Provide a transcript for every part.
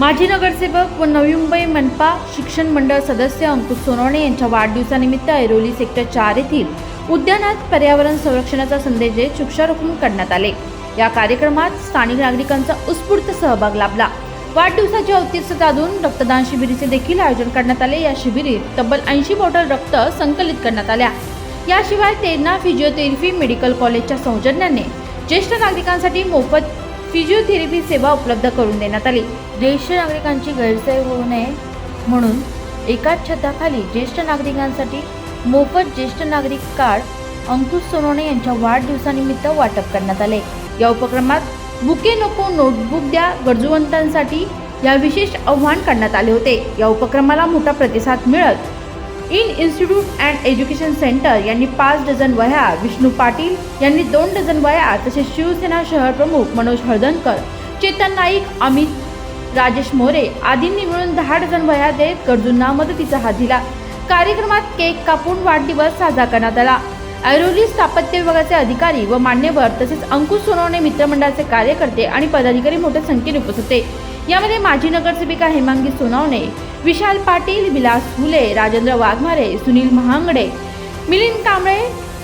माजी नगरसेवक व नवी मुंबई मनपा शिक्षण मंडळ सदस्य अंकुश सोनवणे यांच्या वाढदिवसानिमित्त ऐरोली सेक्टर चार येथील उद्यानात पर्यावरण संरक्षणाचा संदेश देत वृक्षारोपण करण्यात आले. या कार्यक्रमात स्थानिक नागरिकांचा उत्स्फूर्त सहभाग लाभला. वाढदिवसाचे औचित्य साधून रक्तदान शिबिरीचे देखील आयोजन करण्यात आले. या शिबिरीत तब्बल ऐंशी बॉटल रक्त संकलित करण्यात आल्या. याशिवाय तेरणा फिजिओथेरपी मेडिकल कॉलेजच्या सौजन्याने ज्येष्ठ नागरिकांसाठी मोफत फिजिओथेरपी सेवा उपलब्ध करून देण्यात आली. ज्येष्ठ नागरिकांची गैरसोय होऊ नये म्हणून एकाच छताखाली ज्येष्ठ नागरिकांसाठी मोफत ज्येष्ठ नागरिक कार्ड अंकुश सोनवणे यांच्या वाढदिवसानिमित्त वाटप करण्यात आले. या उपक्रमात बुके नको नोटबुक द्या गरजूवंतांसाठी या विशेष आव्हान करण्यात आले होते. या उपक्रमाला मोठा प्रतिसाद मिळत in institute and education centre यांनी पाच डझन वह्या विष्णू पाटील यांनी दोन डझन वह्या तसेच शिवसेना शहर प्रमुख मनोज हळदणकर चेतन नाईक अमित राजेश मोरे आदींनी मिळून दहा डझन वह्या देत गरजूंना मदतीचा हात दिला. कार्यक्रमात केक कापून वाढदिवस साजरा करण्यात आला. ऐरोली स्थापत्य विभागाचे अधिकारी व मान्यवर तसेच अंकुश सोनवणे मित्रमंडळाचे कार्यकर्ते आणि पदाधिकारी मोठ्या संख्येने उपस्थित होते. यामध्ये माजी नगरसेविका हेमांगी सोनावणे विशाल पाटील विलास फुले राजेंद्र वाघमारे सुनील महांगडे मिलिंद कांबळे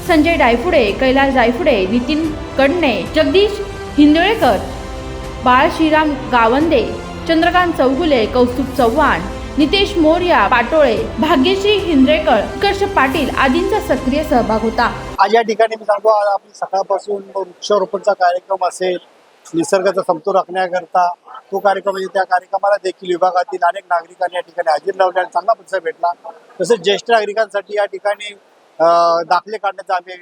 संजय डायफुडे कैलास जायफुडे नितीन कडणे जगदीश हिंदळेकर बाळ श्रीराम गावंदे चंद्रकांत चौगुले कौस्तुभ चव्हाण नितेश मोर्या पाटोळे भाग्यश्री हिंद्रेकर उत्कर्ष पाटील आदींचा सक्रिय सहभाग होता. आज या ठिकाणी मी सांगतो आज आपण सकाळपासून वृक्षारोपणचा कार्यक्रम असेल निसर्गाचा समतोल राखण्याकरता तो कार्यक्रम म्हणजे त्या कार्यक्रमाला देखील विभागातील अनेक नागरिकांनी या ठिकाणी हजेरी लावली आणि चांगला प्रतिसाद भेटला. तसेच ज्येष्ठ नागरिकांसाठी या ठिकाणी दाखले काढण्याचं आम्ही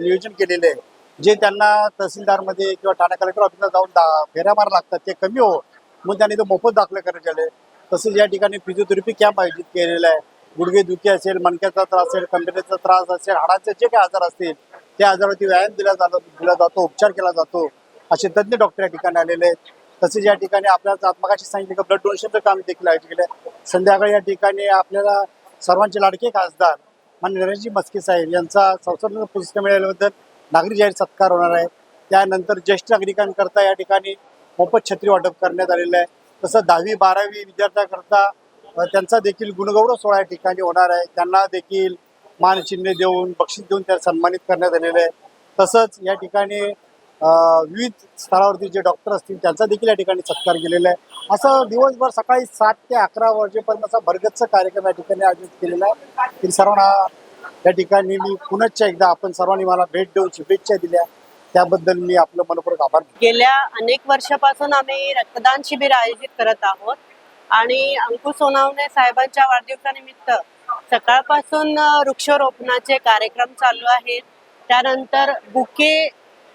नियोजन केलेले आहे. जे त्यांना तहसीलदारमध्ये किंवा ठाणे कलेक्टर ऑफिसला जाऊन दा फेऱ्या मारा लागतात ते कमी हो म्हणून त्यांनी तो मोफत दाखले करण्यात आले तसेच या ठिकाणी फिजिओथेरपी कॅम्प आयोजित केलेला आहे. गुडघे दुखी असेल मणक्याचा त्रास असेल कमरेचा त्रास असेल हाडाचे जे काही आजार असतील त्या आजारावरती व्यायाम दिला जातो दिला जातो उपचार केला जातो. असे तज्ज्ञ डॉक्टर या ठिकाणी आलेले आहेत. तसेच या ठिकाणी आपल्याला आत्मकाशी सांगितलं की ब्लड डोनेशनचं काम देखील आयोजित केलं संध्याकाळी या ठिकाणी आपल्याला सर्वांचे लाडके खासदार मान्य नरेशजी मस्के साहेब यांचा संसर्ग पुरस्कार मिळाल्याबद्दल नागरी जाहीर सत्कार होणार आहे. त्यानंतर ज्येष्ठ नागरिकांकरता या ठिकाणी मोफत छत्री वाटप करण्यात आलेलं आहे. तसं दहावी बारावी विद्यार्थ्यांकरता त्यांचा देखील गुणगौरव सोहळा या ठिकाणी होणार आहे. त्यांना देखील मानचिन्ह देऊन बक्षीस देऊन त्या सन्मानित करण्यात आलेलं आहे. तसंच या ठिकाणी विविध स्तरावरती जे डॉक्टर असतील त्यांचा देखील या ठिकाणी सत्कार केलेला आहे. असं दिवसभर सकाळी सात ते अकरा वाजेपर्यंत असा भरगतचा कार्यक्रम या ठिकाणी आयोजित केलेला आहे. तरी सर्वांना या ठिकाणी मी पुनश्च एकदा आपण सर्वांनी मला भेट देऊन शुभेच्छा दिल्या. त्याबद्दल मी आपलं मनपूर्वक आभार गेल्या अनेक वर्षापासून आम्ही रक्तदान शिबिर आयोजित करत आहोत. आणि अंकुश सोनावणे साहेबांच्या वाढदिवसानिमित्त सकाळपासून वृक्षारोपणाचे कार्यक्रम चालू आहेत. त्यानंतर बुके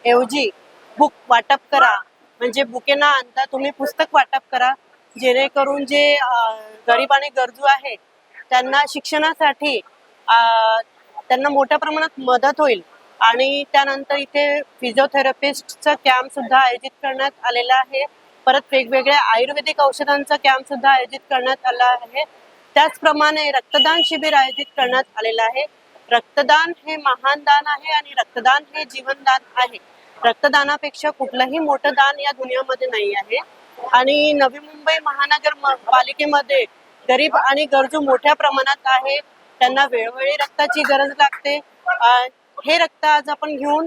ऐवजी बुक वाटप करा. म्हणजे बुके ना आणता तुम्ही पुस्तक वाटप करा. जेणेकरून जे गरीब आणि गरजू आहेत त्यांना शिक्षणासाठी त्यांना मोठ्या प्रमाणात मदत होईल. आणि त्यानंतर इथे फिजिओथेरपिस्टचा कॅम्प सुद्धा आयोजित करण्यात आलेला आहे. परत वेगवेगळ्या आयुर्वेदिक औषधांचा कॅम्प सुद्धा आयोजित करण्यात आला आहे. त्याचप्रमाणे रक्तदान शिबिर आयोजित करण्यात आलेलं आहे. रक्तदान हे महान दान आहे आणि रक्तदान हे जीवनदान आहे. रक्तदानापेक्षा कुठलंही मोठं दान या दुनियामध्ये नाही आहे. आणि नवी मुंबई महानगर पालिकेमध्ये गरीब आणि गरजू मोठ्या प्रमाणात आहे. त्यांना वेळोवेळी रक्ताची गरज लागते. हे रक्त आज आपण घेऊन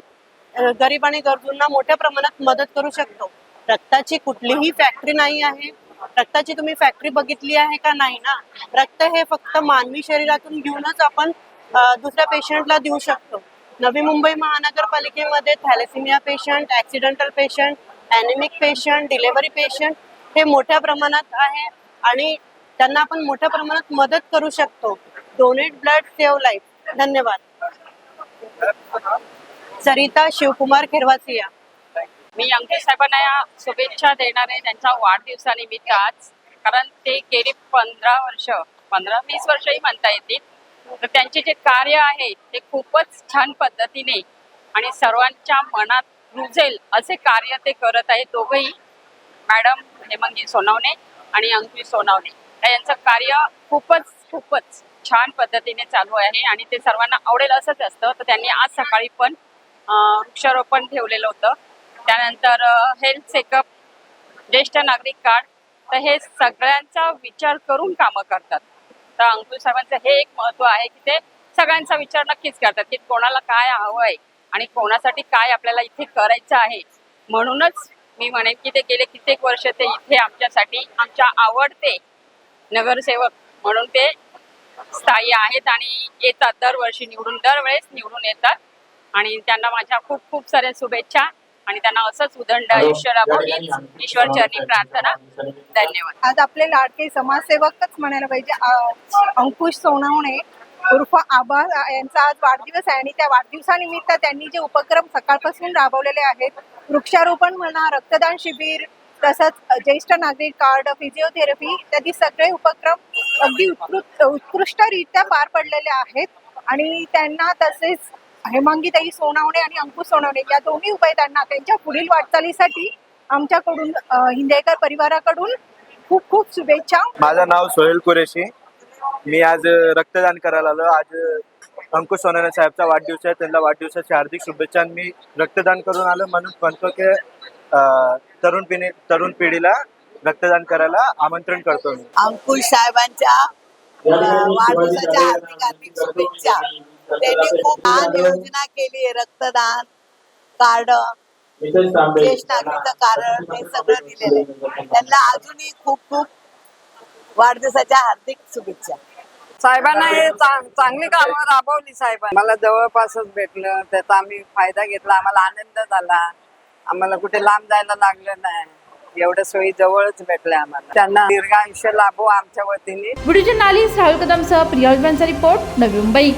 गरीब आणि गरजूंना मोठ्या प्रमाणात मदत करू शकतो. रक्ताची कुठलीही फॅक्टरी नाही आहे. रक्ताची तुम्ही फॅक्टरी बघितली आहे का? नाही ना? रक्त हे फक्त मानवी शरीरातून घेऊनच आपण दुसऱ्या पेशंटला देऊ शकतो. Navi Mumbai महानगरपालिकेमध्ये thalassemia patient accidental patient anaemic patient delivery patient हे मोठ्या प्रमाणात आहे आणि त्यांना आपण मोठ्या प्रमाणात मदत करू शकतो. डोनेट ब्लड सेव्ह लाईफ धन्यवाद. सरिता शिवकुमार खिरवासिया. मी अंकुश साहेबांना या शुभेच्छा देणार आहे त्यांच्या वाढदिवसानिमित्त आज कारण ते गेली पंधरा वर्ष पंधरा वीस वर्षही म्हणता येतील. तर त्यांचे जे कार्य आहे ते खूपच छान पद्धतीने आणि सर्वांच्या मनात रुजेल असे कार्य ते करत आहेत दोघंही. मॅडम हेमंगी सोनावणे आणि अंकुश सोनावणे. यांचं कार्य खूपच खूपच छान पद्धतीने चालू आहे आणि ते सर्वांना आवडेल असंच असतं. तर त्यांनी आज सकाळी पण वृक्षारोपण ठेवलेलं होतं. त्यानंतर हेल्थ चेकअप ज्येष्ठ नागरिक कार्ड. तर हे सगळ्यांचा विचार करून कामं करतात. तर अंकुल साहेबांचं हे एक महत्त्व आहे की ते सगळ्यांचा विचार नक्कीच करतात की कोणाला काय हवंय आणि कोणासाठी काय आपल्याला इथे करायचं आहे. म्हणूनच मी म्हणेन की ते गेले कित्येक वर्ष ते इथे आमच्यासाठी आमच्या आवडते नगरसेवक म्हणून ते स्थायी आहेत आणि येतात दरवर्षी निवडून दरवेळेस निवडून येतात. आणि त्यांना माझ्या खूप खूप साऱ्या शुभेच्छा. आणि त्यांना असंच उदंड आयुष्य लाभो हीच ईश्वर चरणी प्रार्थना. धन्यवाद. आज आपले लाडके समाजसेवकच म्हणायला पाहिजे. अंकुश सोनवणे उर्फ आबा यांचा आज वाढदिवस आहे आणि त्या वाढदिवसानिमित्त त्यांनी जे उपक्रम सकाळपासून राबवलेले आहेत वृक्षारोपण म्हणा रक्तदान शिबिर तसंच ज्येष्ठ नागरिक कार्ड फिजिओथेरपी इत्यादी सगळे उपक्रम अगदी उत्कृष्ट उत्कृष्टरित्या पार पडलेले आहेत. आणि त्यांना तसेच हेमांगीताई सोनावणे आणि अंकुश सोनवणे या दोन्ही उपायदांना त्यांच्या पुढील वाटचालीसाठी आमच्याकडून हिंदेकर परिवाराकडून खूप खूप शुभेच्छा. माझं नाव सोहेल कुरेशी. मी आज रक्तदान करायला आलो. आज अंकुश सोनाने साहेबचा वाढदिवस आहे. त्यांना वाढदिवसाची हार्दिक शुभेच्छा. आणि मी रक्तदान करून आलो म्हणून म्हणतो की अं, तरुण पिढी तरुण पिढीला रक्तदान करायला आमंत्रण करतो मी. अंकुश साहेबांच्या वाढदिवसाच्या हार्दिक हार्दिक शुभेच्छा. त्यांनी खूप छान योजना केली रक्तदान कार्ड ज्येष्ठ नागरिक कार्ड हे सगळं दिलेलं आहे. त्यांना अजूनही खूप खूप वाढदिवसाच्या हार्दिक शुभेच्छा. साहेबांना हे चांग- चांगली कामं राबवली साहेबांनी. मला जवळपासच भेटलं. त्याचा आम्ही फायदा घेतला. आम्हाला आनंद झाला. आम्हाला कुठे लांब जायला लागलं नाही. एवढ्या सोयी जवळच भेटल्या आम्हाला. त्यांना दीर्घायुष्य लाभो आमच्या वतीने. व्हिडिओ जर्नालिस्ट राहुल कदमसह प्रिया रिपोर्ट नवी मुंबई.